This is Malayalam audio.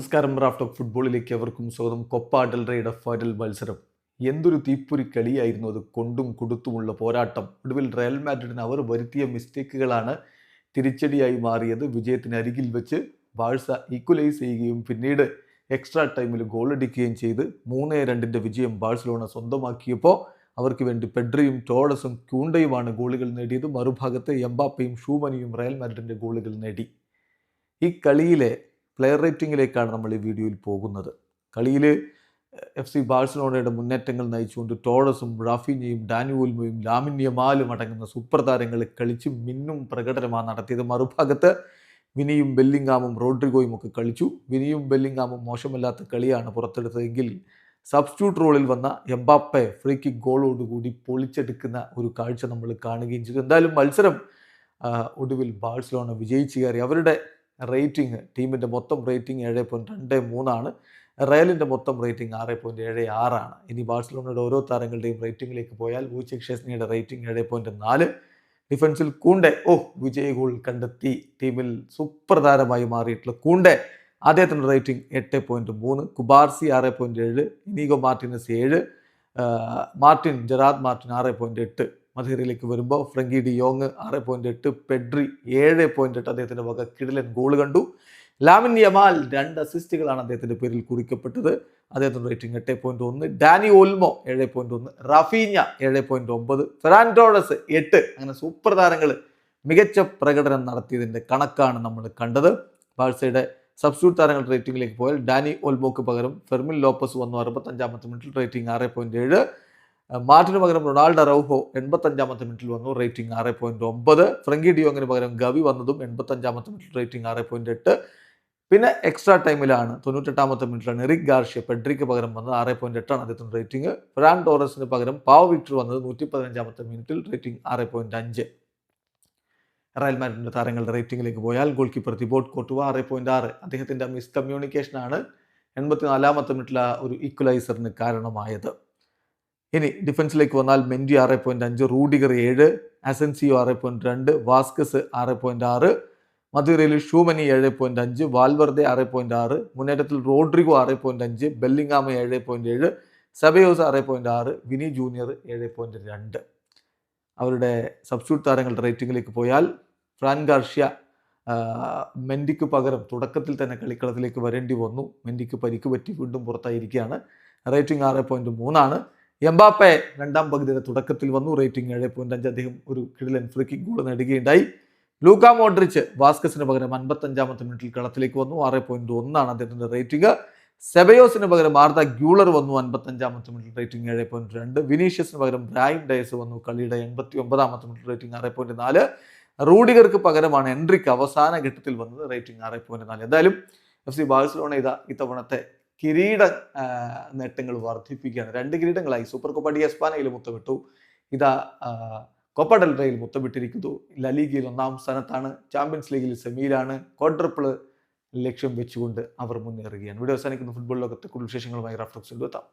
നമസ്കാരം റാഫ്റ്റ് ഓഫ് ഫുട്ബോളിലേക്ക് അവർക്കും സ്വാഗതം. കൊപ്പ ഡെൽറയുടെ ഫൈനൽ മത്സരം. എന്തൊരു തീപ്പൊരി കളിയായിരുന്നു അത്. കൊണ്ടും കൊടുത്തുമുള്ള പോരാട്ടം. ഒടുവിൽ റയൽ മാഡ്രിഡിന് അവർ വരുത്തിയ മിസ്റ്റേക്കുകളാണ് തിരിച്ചടിയായി മാറിയത്. വിജയത്തിന് അരികിൽ വെച്ച് ബാഴ്സ ഈക്വലൈസ് ചെയ്യുകയും പിന്നീട് എക്സ്ട്രാ ടൈമിൽ ഗോൾ അടിക്കുകയും ചെയ്ത് മൂന്ന് രണ്ടിന്റെ വിജയം ബാഴ്സലോണ സ്വന്തമാക്കിയപ്പോൾ അവർക്ക് വേണ്ടി പെഡ്രിയും ടോഡസും ക്യൂണ്ടയുമാണ് ഗോളുകൾ നേടിയത്. മറുഭാഗത്ത് എംബാപ്പയും ഷൂമനിയും റയൽ മാഡ്രിഡിന്റെ ഗോളുകൾ നേടി. ഈ കളിയിലെ പ്ലെയർ റേറ്റിംഗിലേക്കാണ് നമ്മൾ ഈ വീഡിയോയിൽ പോകുന്നത്. കളിയിൽ എഫ് സി ബാഴ്സലോണയുടെ മുന്നേറ്റങ്ങൾ നയിച്ചുകൊണ്ട് ടോളസും റാഫിനിയും ഡാനുവൽമയും ലാമിന്യമാലും അടങ്ങുന്ന സൂപ്പർ താരങ്ങൾ കളിച്ച് മിന്നും പ്രകടനമാണ് നടത്തിയത്. മറുഭാഗത്ത് വിനിയും ബെല്ലിങ്ങാമും റോഡ്രിഗോയും ഒക്കെ കളിച്ചു. വിനിയും ബെല്ലിങ്ങാമും മോശമല്ലാത്ത കളിയാണ് പുറത്തെടുത്തതെങ്കിൽ സബ്സ്റ്റിറ്റ്യൂട്ട് റോളിൽ വന്ന എംബാപ്പെ ഫ്രീ കിക്ക് ഗോളോടുകൂടി പൊളിച്ചെടുക്കുന്ന ഒരു കാഴ്ച നമ്മൾ കാണുകയും ചെയ്തു. എന്തായാലും മത്സരം ഒടുവിൽ ബാഴ്സലോണ വിജയിച്ചു കയറി. അവരുടെ റേറ്റിംഗ് ടീമിന്റെ മൊത്തം റേറ്റിംഗ് ഏഴ് പോയിന്റ് രണ്ട് മൂന്നാണ്. റയലിന്റെ മൊത്തം റേറ്റിംഗ് ആറ് പോയിന്റ് ഏഴ് ആറാണ്. ഇനി ബാഴ്സലോണയുടെ ഓരോ താരങ്ങളുടെയും റേറ്റിംഗിലേക്ക് പോയാൽ വൂച്ചെക് ഷെസ്നിയുടെ റേറ്റിംഗ് ഏഴ് പോയിന്റ് നാല്. ഡിഫൻസിൽ കൂണ്ടെ ഓ വിജയ ഗോൾ കണ്ടെത്തി. ടീമിൽ സൂപ്പർ താരമായി മാറിയിട്ടുള്ള കൂണ്ടെ. അദ്ദേഹത്തിന്റെ റേറ്റിംഗ് എട്ട് പോയിന്റ് മൂന്ന്. കുബാർസി ആറ് പോയിന്റ് ഏഴ്. ഇനീഗോ മാർട്ടിനസ് ഏഴ്. മാർട്ടിൻ ജെറാദ് മാർട്ടിൻ ആറ് പോയിന്റ് എട്ട്. മധേരയിലേക്ക് വരുമ്പോൾ ഫ്രങ്കി ഡി യോങ് ആറ് പോയിന്റ് എട്ട് പെഡ്രി ഏഴ് പോയിന്റ് എട്ട് അദ്ദേഹത്തിന്റെ വക കിടിലൻ ഗോൾ കണ്ടു. ലാമിൻ യമാൽ രണ്ട് അസിസ്റ്റുകളാണ് അദ്ദേഹത്തിന്റെ പേരിൽ കുറിക്കപ്പെട്ടത്. അദ്ദേഹത്തിന്റെ റേറ്റിംഗ് എട്ട് പോയിന്റ് ഒന്ന് ഡാനി ഓൽമോ ഏഴ് പോയിന്റ് ഒന്ന് റഫീഞ്ഞ ഏഴ് പോയിന്റ് ഒമ്പത് ഫെറാൻഡോഡസ് എട്ട്. അങ്ങനെ സൂപ്പർ താരങ്ങൾ മികച്ച പ്രകടനം നടത്തിയതിന്റെ കണക്കാണ് നമ്മൾ കണ്ടത്. ബാഴ്സയുടെ സബ്സ്റ്റ്യൂട്ട് താരങ്ങളുടെ റേറ്റിംഗിലേക്ക് പോയാൽ ഡാനി ഓൽമോക്ക് പകരം ഫെർമിൻ ലോപ്പസ് വന്നു അറുപത്തഞ്ചാമത്തെ മിനിറ്റിൽ റേറ്റിംഗ് ആറ് പോയിന്റ് ഏഴ്. മാർട്ടിന് പകരം റൊണാൾഡോ റൗഹോ എൺപത്തഞ്ചാമത്തെ മിനിറ്റിൽ വന്നു റേറ്റിംഗ് ആറ് പോയിന്റ് ഒമ്പത്. ഫ്രങ്കി ഡിയോങ്ങിന് പകരം ഗവി വന്നതും എൺപത്തഞ്ചാമത്തെ മിനിറ്റിൽ റേറ്റിംഗ് ആറ് പോയിന്റ് എട്ട്. പിന്നെ എക്സ്ട്രാ ടൈമിലാണ് തൊണ്ണൂറ്റെട്ടാമത്തെ മിനിറ്റിലാണ് എറിക് ഗാർഷ്യ പെഡ്രിക്ക് പകരം വന്നത് ആറ് പോയിന്റ് എട്ടാണ് അദ്ദേഹത്തിന്റെ റേറ്റിംഗ് ഫ്രാൻ ടോറസിന് പകരം പാവ് വിക്ടർ വന്നത് നൂറ്റി പതിനഞ്ചാമത്തെ മിനിറ്റിൽ റേറ്റിംഗ് ആറ് പോയിന്റ് അഞ്ച്. റയൽ മാഡ്രിഡിന്റെ താരങ്ങളുടെ റേറ്റിംഗിലേക്ക് പോയാൽ ഗോൾ കീപ്പർ തിബോട്ട് കോട്ടുവ ആറ് പോയിന്റ് ആറ്. അദ്ദേഹത്തിന്റെ മിസ് കമ്മ്യൂണിക്കേഷനാണ് എൺപത്തിനാലാമത്തെ മിനിറ്റിലെ ഒരു ഈക്വലൈസറിന് കാരണമായത്. ഇനി ഡിഫൻസിലേക്ക് വന്നാൽ മെൻഡി ആറ് പോയിന്റ് അഞ്ച് റൂഡിഗർ ഏഴ് അസൻസിയോ ആറ് പോയിന്റ് രണ്ട് വാസ്കസ് ആറ് പോയിന്റ് ആറ് മധുരയിൽ ഷൂമനി ഏഴ് പോയിന്റ് അഞ്ച് വാൽവർദെ ആറ് പോയിന്റ് ആറ് മുന്നേറ്റത്തിൽ റോഡ്രിഗോ ആറ് പോയിന്റ് അഞ്ച് ബെല്ലിങ്ങാമ ഏഴ് പോയിന്റ് ഏഴ് സബയോസ് ആറ് പോയിന്റ് ആറ് വിനി ജൂനിയർ ഏഴ് പോയിന്റ് രണ്ട്. അവരുടെ സബ്സ്റ്റ്യൂട്ട് താരങ്ങളുടെ റേറ്റിംഗിലേക്ക് പോയാൽ ഫ്രാൻ ഗാർഷ്യ മെൻഡിക്ക് പകരം തുടക്കത്തിൽ തന്നെ കളിക്കളത്തിലേക്ക് വരേണ്ടി വന്നു. മെൻഡിക്ക് പരിക്ക് പറ്റി വീണ്ടും പുറത്തായിരിക്കുകയാണ്. റേറ്റിംഗ് ആറ് പോയിന്റ് മൂന്നാണ്. എംബാപ്പെ രണ്ടാം പകുതിയുടെ തുടക്കത്തിൽ വന്നു. റേറ്റിംഗ് ഏഴ് പോയിന്റ് അഞ്ച്. അദ്ദേഹം ഒരു കിടിലൻ ഫ്രീ കിക്ക് ഗോൾ നേടുകയുണ്ടായി. ലൂക്ക മോഡ്രിച്ച് വാസ്കസിന് പകരം അൻപത്തഞ്ചാമത്തെ മിനിറ്റിൽ കളത്തിലേക്ക് വന്നു. ആറ് പോയിന്റ് ഒന്നാണ് അദ്ദേഹത്തിന്റെ റേറ്റിംഗ് സെബയോസിന് പകരം ആർദ ഗ്യൂളർ വന്നു. അൻപത്തഞ്ചാമത്തെ മിനിറ്റിൽ റേറ്റിംഗ് ഏഴ് പോയിന്റ് രണ്ട്. വിനീഷ്യസിന് പകരം ബ്രാഹിം ഡയസ് വന്നു. കളിയുടെ എൺപത്തി ഒമ്പതാമത്തെ മിനിറ്റിൽ റേറ്റിംഗ് ആറ് പോയിന്റ് നാല്. റൂഡിഗർക്ക് പകരമാണ് എൻട്രിക്ക് അവസാന ഘട്ടത്തിൽ വന്നത് റേറ്റിംഗ് ആറ് പോയിന്റ് നാല്. എന്തായാലും എഫ് സി ബാഴ്സലോണ ഇതാ ഇത്തവണത്തെ കിരീട നേട്ടങ്ങൾ വർദ്ധിപ്പിക്കുകയാണ്. രണ്ട് കിരീടങ്ങളായി. സൂപ്പർ കോപ്പ ഡി എസ്പാനയിൽ മുത്തമിട്ടു. ഇതാ കോപ്പ ഡെൽറയിൽ മുത്തമിട്ടിരിക്കുന്നു. ലലീഗയിൽ ഒന്നാം സ്ഥാനത്താണ്. ചാമ്പ്യൻസ് ലീഗിൽ സെമിയിലാണ്. ക്വാഡ്രിപ്പിൾ ലക്ഷ്യം വെച്ചുകൊണ്ട് അവർ മുന്നേറുകയാണ്. വീഡിയോ അവസാനിക്കുന്ന. ഫുട്ബോൾ ലോകത്തെ കൂടുതൽ വിശേഷങ്ങളുമായി റഫ്ലക്സിൽ എത്താം.